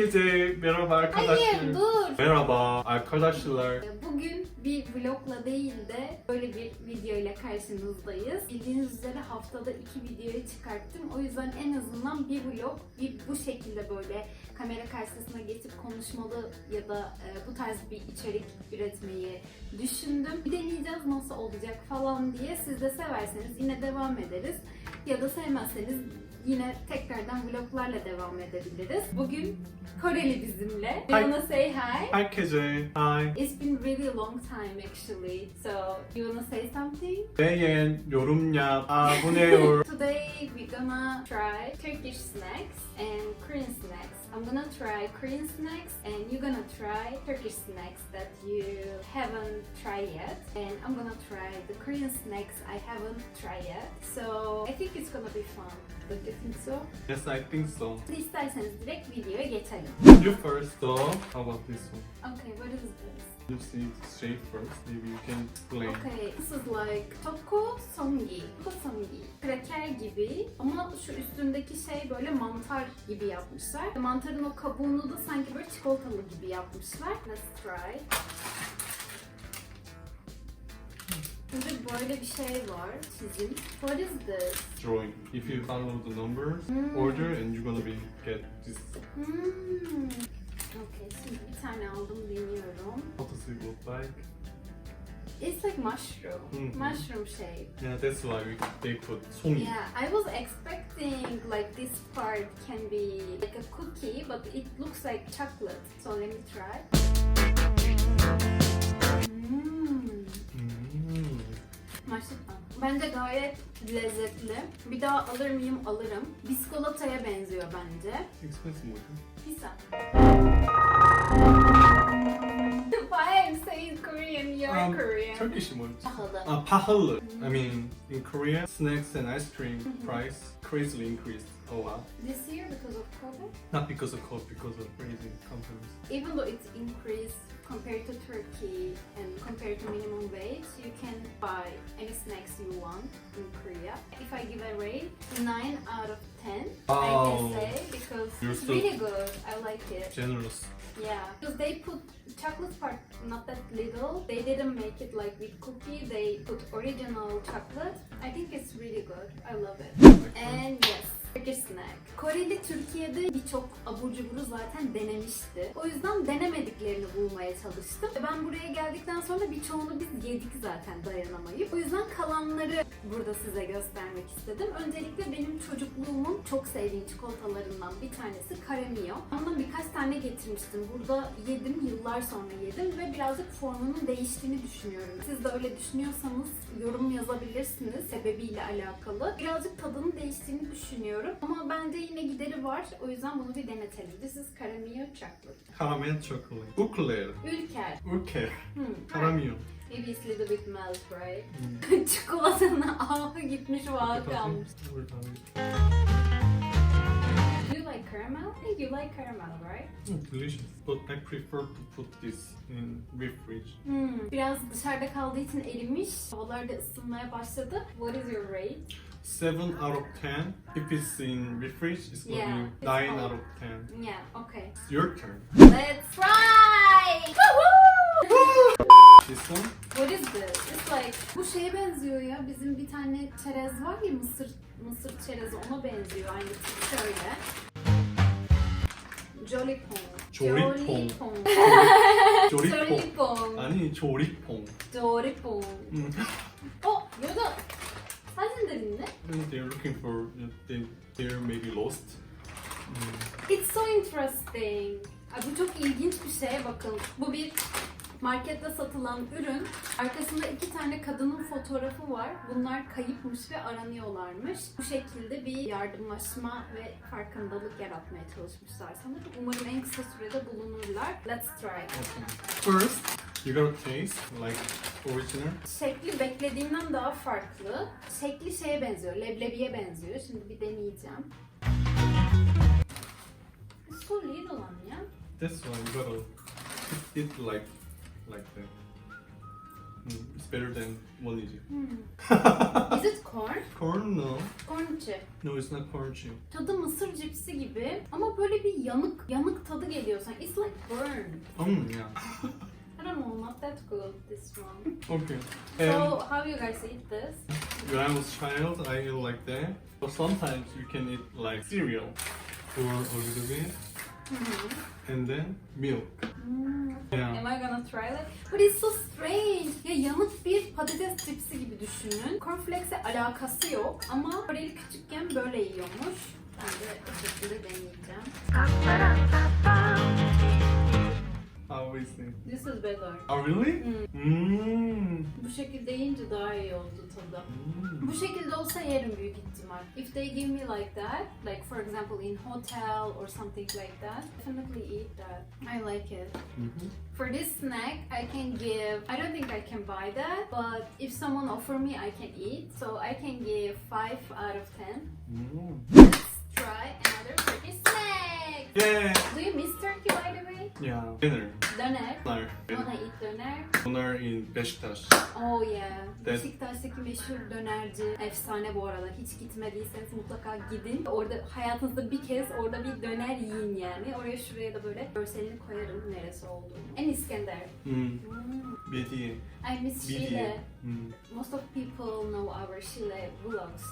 Herkese merhaba arkadaşlar. Hayır dur. Merhaba arkadaşlar. Bugün bir vlogla değil de böyle bir video ile karşınızdayız. Bildiğiniz üzere haftada iki videoyu çıkarttım. O yüzden en azından bir vlog bir bu şekilde böyle kamera karşısına geçip konuşmalı ya da e, bu tarz bir içerik üretmeyi düşündüm. Bir deneyeceğiz nasıl olacak falan diye. Siz de severseniz yine devam ederiz. Ya da sevmezseniz yine tekrardan vloglarla devam edebiliriz. Bugün Koreli bizimle. Hi. You wanna say hi? Herkese hi. It's been really long time actually. So you wanna say something? beğen, yorum yap, abone ol. Today we're gonna try Turkish snacks and Korean snacks. I'm gonna try Korean snacks and you're gonna try Turkish snacks that you haven't tried yet. And I'm gonna try the Korean snacks I haven't tried yet. So I think it's gonna be fun. Don't you think so? yes, I think so. Isterseniz direkt videoya geçelim. You first though. How about this one? Okay, what is this? See the shape first. Maybe you can explain. Okay, this is like toko songi. Toko songi. Kraker gibi ama şu üstündeki şey böyle mantar gibi yapmışlar. Mantarın o kabuğunu da sanki böyle çikolatalı gibi yapmışlar. Let's try. Burada böyle bir şey var, çizim. What is this? Drawing. If you follow the numbers, Hmm. order, and you're gonna be get this. Hmm. Okay, şimdi bir tane aldım, deniyorum. What does it look like? It's like mushroom. Mhm. Mushroom shape. Yeah, that's why we, they put songi. Yeah, I was expecting like this part can be like a cookie, but it looks like chocolate. So let me try. Mmm. Mm. Maşallah. Bence gayet lezzetli. Bir daha alır mıyım? Alırım. Biskolataya benziyor bence. Expensive 뭐지? Pizza. Turkish 뭐지? Pahalı. Uh, pahalı. I mean, in Korea, snacks and ice cream Mhm. price crazily increased a lot. This year because of COVID? Not because of COVID, because of crazy companies. even though it's increased compared to Turkey and compared to minimum wage, you can buy any snacks you want in Korea. If I give a rate, 9 out of 10, I can say because You're it's so- really good. I like it. Generous. Yeah, because they put chocolate part not little. They didn't make it like with cookie. They put original chocolate. I think it's really good. I love it. And yes, Snack. Koreli Türkiye'de birçok abur cuburu zaten denemişti. O yüzden denemediklerini bulmaya çalıştım. Ben buraya geldikten sonra birçoğunu biz yedik zaten dayanamayıp. O yüzden kalanları burada size göstermek istedim. Öncelikle benim çocukluğumun çok sevdiğim çikolatalarından bir tanesi Caramio. Ondan birkaç tane getirmiştim. Burada yedim, yıllar sonra yedim ve birazcık formunun değiştiğini düşünüyorum. Siz de öyle düşünüyorsanız yorum yazabilirsiniz sebebiyle alakalı. Birazcık tadının değiştiğini düşünüyorum. Ama bence yine gideri var. O yüzden bunu bir denetelim. This is Caramio Chocolate. Caramel chocolate. Eclair. Ülker. Ülker. Hmm. Caramel. Maybe it's a little bit melt, right? Mm. Çikolatanın ahı gitmiş, kalmış. Do you like caramel? You like caramel, right? Mm, delicious. But I prefer to put this in refrige. Hmm. Biraz dışarıda kaldığı için erimiş. Havalar da ısınmaya başladı. What is your rate? 7 out of 10. If it's in refrige, it's gonna Yeah, be it's 9 all- out of 10. Yeah, okay. It's your turn. Let's try! Woohoo! This one? What is this? It's like bu şeye benziyor ya. Bizim bir tane çerez var ya mısır mısır çerezi ona benziyor aynı tip şöyle. Jolipong. Jolipong. Jolipong. 조리퐁. Jolipong. 아니, 조리퐁. Jolipong. Mm. 어? 여자 사진들인데? And they're looking for, they, they're maybe lost. Mm. It's so interesting. Ay, bu çok ilginç bir şey. Bakın bu bir markette satılan ürün. Arkasında iki tane kadının fotoğrafı var. Bunlar kayıpmış ve aranıyorlarmış. Bu şekilde bir yardımlaşma ve farkındalık yaratmaya çalışmışlar sanırım. Umarım en kısa sürede bulunurlar. Let's try. First, you gotta taste like original. Şekli beklediğimden daha farklı. Şekli şeye benziyor, leblebiye benziyor. Şimdi bir deneyeceğim. It's so little one, ya. Why you gotta eat it like like that. Mm, it's better than is it? Hmm. Is it corn? Corn? No. Corn chip. No, it's not corn chip. Tadı mısır cipsi gibi ama böyle bir yanık yanık tadı geliyor sanki. It's like burned. Mm, yeah. I don't know, not that good this one. Okay. So And how you guys eat this? when I was child, I eat like that. But sometimes you can eat like cereal or a little bit, Mm-hmm. and then milk. Am I gonna try that? But it's so strange. Ya yanık bir patates cipsi gibi düşünün. Cornflakes'e alakası yok ama Koreli küçükken böyle yiyormuş. Ben de o şekilde deneyeceğim. Is it? This is better. Oh, really? Mm. Mmm. Bu şekilde yiyince daha iyi oldu tadı. Mm. Bu şekilde olsa yerim büyük ihtimal. If they give me like that, like for example in hotel or something like that, definitely eat that. I like it. Mhm. For this snack, I can give, I don't think I can buy that, but if someone offer me, I can eat. So I can give 5 out of 10. Mm. Let's try another Turkish snack. Yeah. Do you miss Turkey by the way? Yeah. Dinner. İn Beşiktaş. Oh yeah. That- Beşiktaş'taki meşhur dönerci. Efsane bu arada. Hiç gitmediyseniz mutlaka gidin. Orada hayatınızda bir kez orada bir döner yiyin yani. Oraya şuraya da böyle görselini koyarım neresi olduğunu. En İskender. Mm. Hmm. Bediye. I miss Bediye. Şile. Mm. Most of people know our Şile vlogs.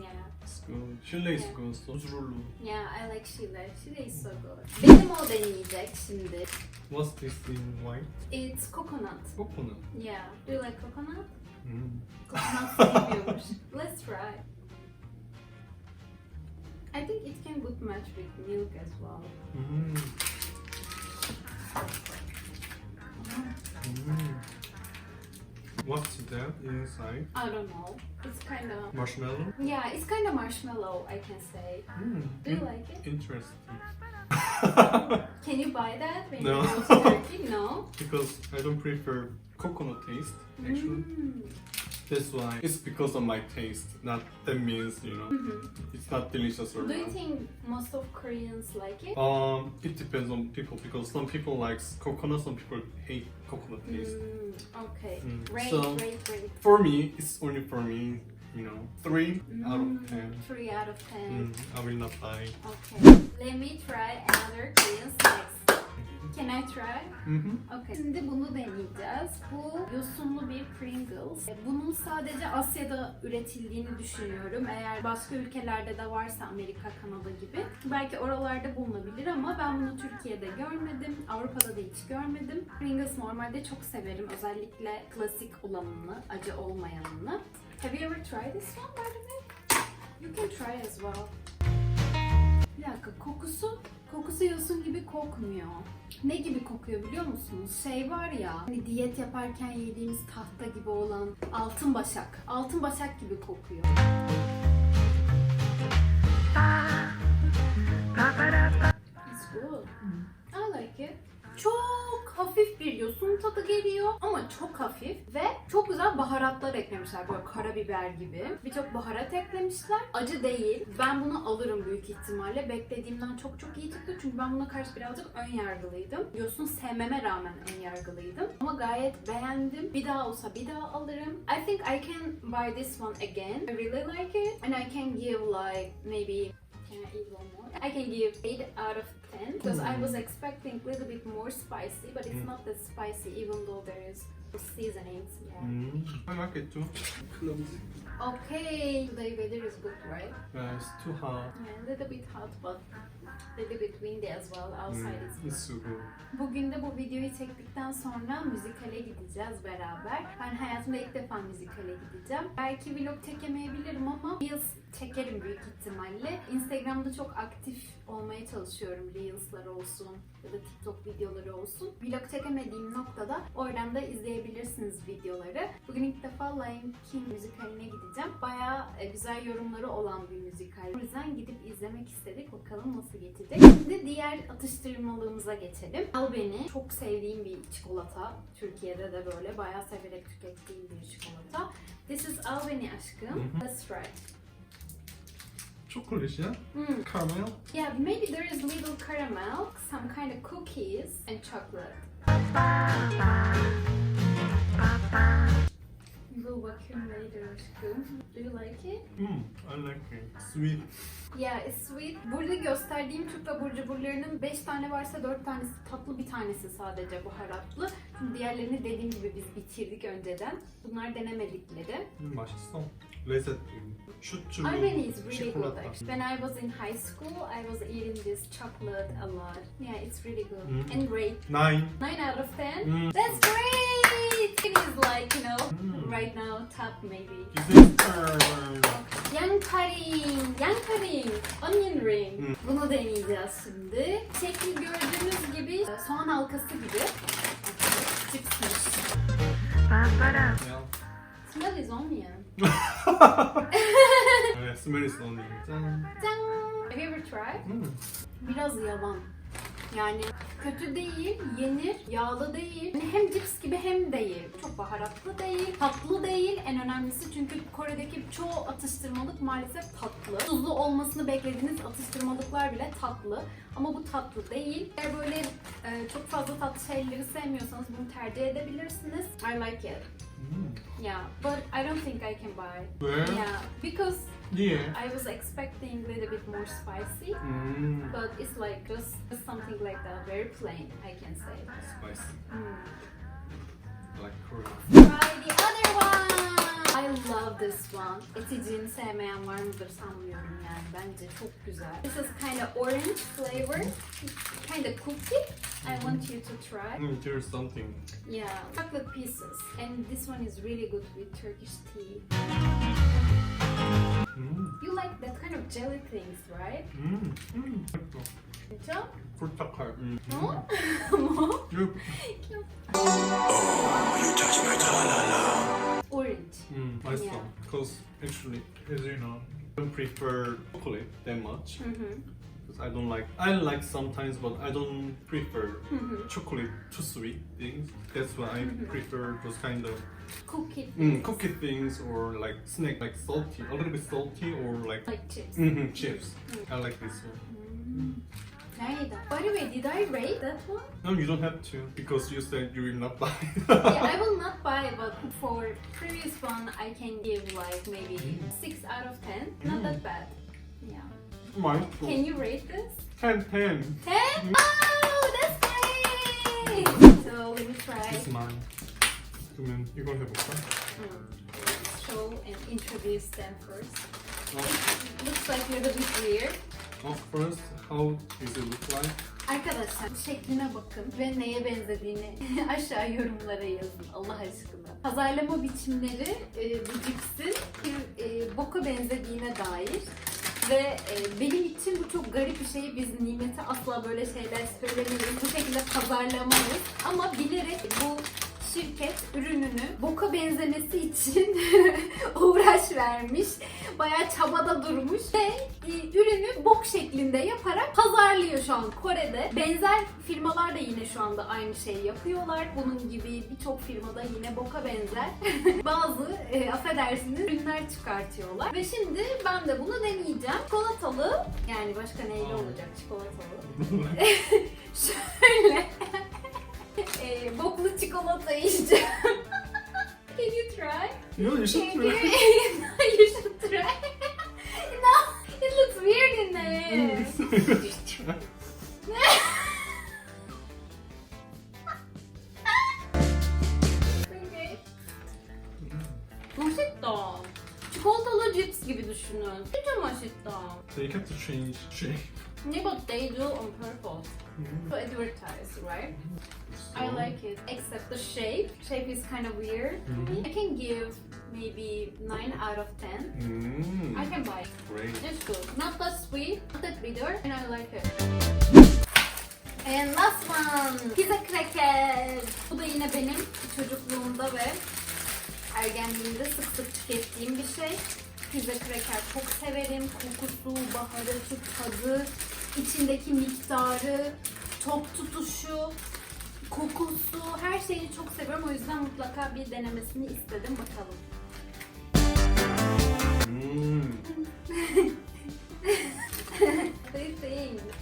Yeah. It's good. Şile is Yeah. good. Huzurlu. Yeah, I like Şile. Şile is so good. Benim o deneyecek şimdi. What's this in white? It's coconut. Coconut. Yeah. Do you like coconut? Mm. Coconut seviyormuş. Let's try. I think it can good match with milk as well. Mm. Mm. What's that inside? I don't know. It's kind of Marshmallow? yeah, it's kind of marshmallow. I can say. Mm. Do you like it? Interesting. Can you buy that when No. you go to Turkey? No. because I don't prefer coconut taste, actually. Mm. That's why. It's because of my taste. Not that means, you know, Mhm. it's not delicious or Do you not. think most of Koreans like it? Um, it depends on people because some people likes coconut, some people hate coconut taste. Mm, okay. Mm. Great, So- great, great. For me, it's only for me, you know, three out Mm, of ten. Three out of ten. Mm, I will not buy. Okay. Let me try another Korean snacks. Can I try? Okay. Şimdi bunu deneyeceğiz. Bu yosunlu bir Pringles. E, Bunun sadece Asya'da üretildiğini düşünüyorum. Eğer başka ülkelerde de varsa Amerika, Kanada gibi. Belki oralarda bulunabilir ama ben bunu Türkiye'de görmedim. Avrupa'da da hiç görmedim. Pringles normalde çok severim. Özellikle klasik olanını, acı olmayanını. Have you ever tried this one by the way? You can try as well. Bir dakika kokusu kokusu yosun gibi kokmuyor. Ne gibi kokuyor biliyor musunuz? Şey var ya hani diyet yaparken yediğimiz tahta gibi olan altın başak. Altın başak gibi kokuyor. It's good. I like it. Çok hafif bir yosun tadı geliyor ama çok hafif ve baharatlar eklemişler böyle karabiber gibi. Birçok baharat eklemişler. Acı değil. Ben bunu alırım büyük ihtimalle. Beklediğimden çok çok iyi çıktı çünkü ben buna karşı birazcık ön yargılıydım. Yosun sevmeme rağmen ön yargılıydım. Ama gayet beğendim. Bir daha olsa bir daha alırım. I think I can buy this one again. I really like it and I can give like maybe Can I eat one more? I can give 8 out of 10 because I was expecting a little bit more spicy, but it's Mm. not that spicy even though there is seasonings. Yeah. Mm. I like it too. Okay, the weather is good, right? Yeah, it's too hot. Yeah, a little bit hot, but a little bit windy as well. Outside Mm. It's so good. Bugün de bu videoyu çektikten sonra müzikale gideceğiz beraber. Ben hayatımda ilk defa müzikale gideceğim. Belki vlog çekemeyebilirim ama Reels çekerim büyük ihtimalle. Instagram'da çok aktif olmaya çalışıyorum. Reels'lar olsun ya da TikTok videoları olsun. Vlog çekemediğim noktada oradan da izleyebilirsiniz videoları. Bugün ilk defa Lion King müzikaline gideceğim. Bayağı e, güzel yorumları olan bir müzikal. O yüzden gidip izlemek istedik. Bakalım nasıl geçecek. Şimdi diğer atıştırmalığımıza geçelim. Al beni. Çok sevdiğim bir çikolata. Türkiye'de de böyle bayağı severek tükettiğim bir çikolata. This is Al beni aşkım. Hı hı. Chocolate, yeah? Hmm. Caramel? Yeah, maybe there is little caramel, some kind of cookies, and chocolate. We'll vacuum later aşkım. Do you like it? Mm, I like it. Sweet. Yeah, it's sweet. Burada gösterdiğim Türk abur cuburlarının 5 tane varsa 4 tanesi tatlı, bir tanesi sadece baharatlı. Şimdi diğerlerini dediğim gibi biz bitirdik önceden. Bunlar denemedikleri. 음, 맛있어. 레세피. 슈츠. Armeni is really good 초콜릿 actually. When I was in high school, I was eating this chocolate a lot. Yeah, it's really good. Mm. And great. 나인. 9 out of 10. 음. That's great! It is like, you know, Mm. right now, top maybe. Güzel. Yankaring, ring, onion ring. Hı. Bunu deneyeceğiz şimdi. Şekli gördüğünüz gibi e, soğan halkası gibi. Tipsmiş. Barbara. Smell is onion. yeah, smell is onion. Have you ever tried? Hmm. Biraz yavan. Yani kötü değil, yenir, yağlı değil. Yani hem cips gibi hem değil. Çok baharatlı değil, tatlı değil. En önemlisi çünkü Kore'deki çoğu atıştırmalık maalesef tatlı. Tuzlu olmasını beklediğiniz atıştırmalıklar bile tatlı. Ama bu tatlı değil. Eğer böyle e, çok fazla tatlı şeyleri sevmiyorsanız bunu tercih edebilirsiniz. I like it. 음. Yeah, but I don't think I can buy. 왜? Yeah, because Yeah. I was expecting a little bit more spicy, Mm. but it's like just just something like that, very plain, I can say. Spicy. Mm. Like Try the other one. I love this one. Eticini sevmeyen var mıdır sanmıyorum yani. Bence çok güzel. This is kind of orange flavor, kind of cookie. I mm-hmm. want you to try. Mm, something. Yeah, chocolate pieces. And this one is really good with Turkish tea. 음. You like that kind of jelly things, right? 음. 음. 진짜? 꿀딱할. 음. 어? 뭐? 음. Orange. 음. 맛있어. Yeah. Because actually, as you know, I don't prefer chocolate that much. Mm-hmm. Because I don't like. I like sometimes, but I don't prefer Mm-hmm. chocolate too sweet things. That's why I Mhm. prefer those kind of Cookie. mm, cookie things or like snack, like salty, a little bit salty or like Like chips. mhm, chips. I like this one. Mm. By the way, did I rate that one? No, you don't have to because you said you will not buy. yeah, I will not buy, but for previous one, I can give like maybe Mm. 6 out of 10. Not that bad. Yeah. mindful. Can you rate this? 10, 10. 10? Oh, that's great! So let me try. It's mine. Two minutes. You're going to have a fun. Mm. Show and introduce them first. Oh. Looks like you're the clear. Oh, first, how does it look like? Arkadaşlar şekline bakın ve neye benzediğini aşağı yorumlara yazın Allah aşkına. Pazarlama biçimleri e, bu cipsin bir e, boka benzediğine dair ve e, benim için bu çok garip bir şey. Biz nimete asla böyle şeyler söylemeyiz. Bu şekilde pazarlamayız. Ama bilerek bu şirket ürününü boka benzemesi için uğraş vermiş. Bayağı çabada durmuş ve e, ürünü bok şeklinde yaparak pazarlıyor şu an Kore'de. Benzer firmalar da yine şu anda aynı şeyi yapıyorlar. Bunun gibi birçok firmada yine boka benzer bazı e, affedersiniz ürünler çıkartıyorlar. Ve şimdi ben de bunu deneyeceğim. Çikolatalı yani başka neyle olacak çikolatalı? Şöyle e, boklu çikolata yiyeceğim. Can you try? No, you should Can try. you should try. no, it looks weird in there. okay. Maşetta. Çikolatalı cips gibi düşünün. Bence maşetta. They have to change shape. Yeah, but they do on purpose to advertise, right? I like it, except the shape. Shape is kind of weird. Mhm. I can give maybe 9 out of 10. Mm, I can buy it. great. It's good. Not that sweet, not that bitter, and I like it. And last one, pizza cracker. Bu da yine benim çocukluğumda ve ergenliğimde sık sık tükettiğim bir şey. Pizza cracker çok severim. Kokusu, baharatı, tadı, içindeki miktarı, tok tutuşu, kokusu, her şeyi çok seviyorum. O yüzden mutlaka bir denemesini istedim. Bakalım. Mm,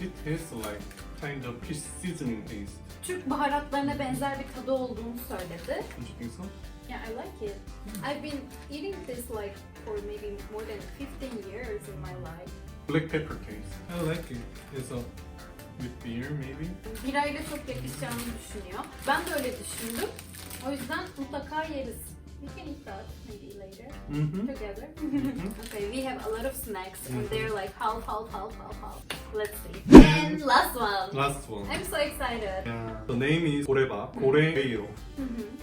it tastes like kind of fish seasoning taste. Türk baharatlarına benzer bir tadı olduğunu söyledi. Don't you think so? Yeah, I like it. I've been eating this like for maybe more than 15 years in my life. Black pepper taste. I like it. It's a with beer maybe. Birayla çok yakışacağını düşünüyor. Ben de öyle düşündüm. O yüzden mutlaka yeriz. We can eat that maybe later Mm-hmm. together. okay, we have a lot of snacks and they're like half, half, half, half, half. Let's see. And last one. Last one. I'm so excited. Yeah. The name is Koreba. Kore meal. Hı.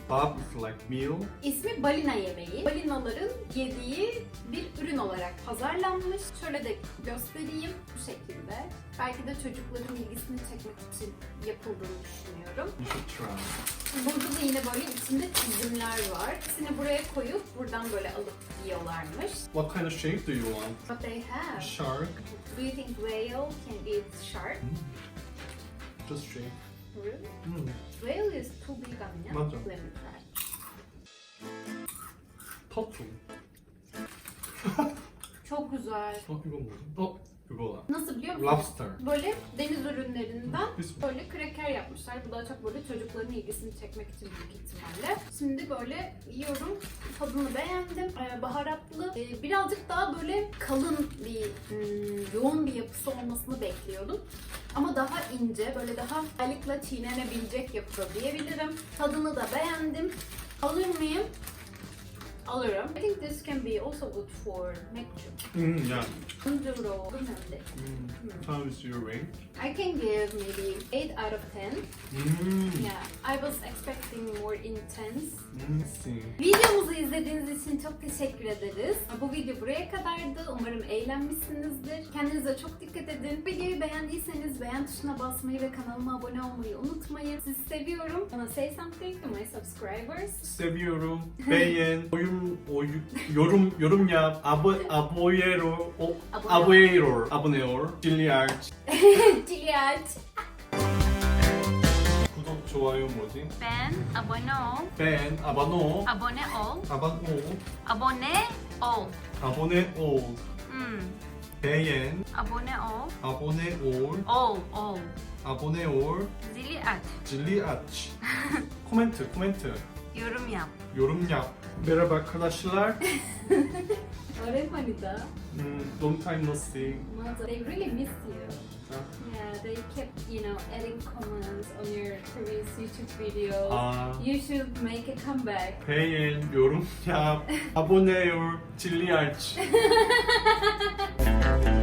Bab is like meal. İsmi balina yemeği. Balinaların yediği bir ürün olarak pazarlanmış. Şöyle de göstereyim bu şekilde. Belki de çocukların ilgisini çekmek için yapıldığını düşünüyorum. You should try. Burada da yine böyle içinde çizimler var. Hepsini buraya koyup buradan böyle alıp yiyorlarmış. What kind of shape do you want? What they have. Shark. Do you think whale? can eat shark? Just shape. Really? Mm. Whale is too big on me. 맞아. Let me try. 터틀. Çok güzel. 어 이건 뭐지? 어 Rugola. Nasıl biliyor musun? Lobster. Böyle deniz ürünlerinden böyle kraker yapmışlar. Bu daha çok böyle çocukların ilgisini çekmek için büyük ihtimalle. Şimdi böyle yiyorum. Tadını beğendim. Ee, baharatlı. Ee, birazcık daha böyle kalın bir, hmm, yoğun bir yapısı olmasını bekliyordum. Ama daha ince, böyle daha aylıkla çiğnenebilecek yapıda diyebilirim. Tadını da beğendim. Alır mıyım? Alırım. I think this can be also good for mekçu. 음, yeah. Kunduro. Önemli. Mm. How is your rate? I can give maybe 8 out of 10. Mm. Yeah, I was expecting more intense. Mm, see. Videomuzu izlediğiniz için çok teşekkür ederiz. Bu video buraya kadardı. Umarım eğlenmişsinizdir. Kendinize çok dikkat edin. Videoyu beğendiyseniz beğen tuşuna basmayı ve kanalıma abone olmayı unutmayın. Sizi seviyorum. Wanna say something to my subscribers? 세비 어, 여름 오유 여름 여름야 아보 어? 아보예로 오 아보예로. 아보네올 질리아츠 찔리아치. 구독 좋아요 뭐지? 팬 아보노 팬 아바노. 아보네오 아바노. 아보네오 아보네올. 음. 대옌 아보네오 아보네올. 오오. 아보네올. 질리아트 질리아츠 코멘트 코멘트. Yorum yap. Yorum yap. Merhaba arkadaşlar. Ore Manita. Mm, long time no see. They really missed you. Yeah, they kept, you know, adding comments on your previous YouTube videos. Aa. You should make a comeback. Beğen, yorum yap, abone ol, çilli aç.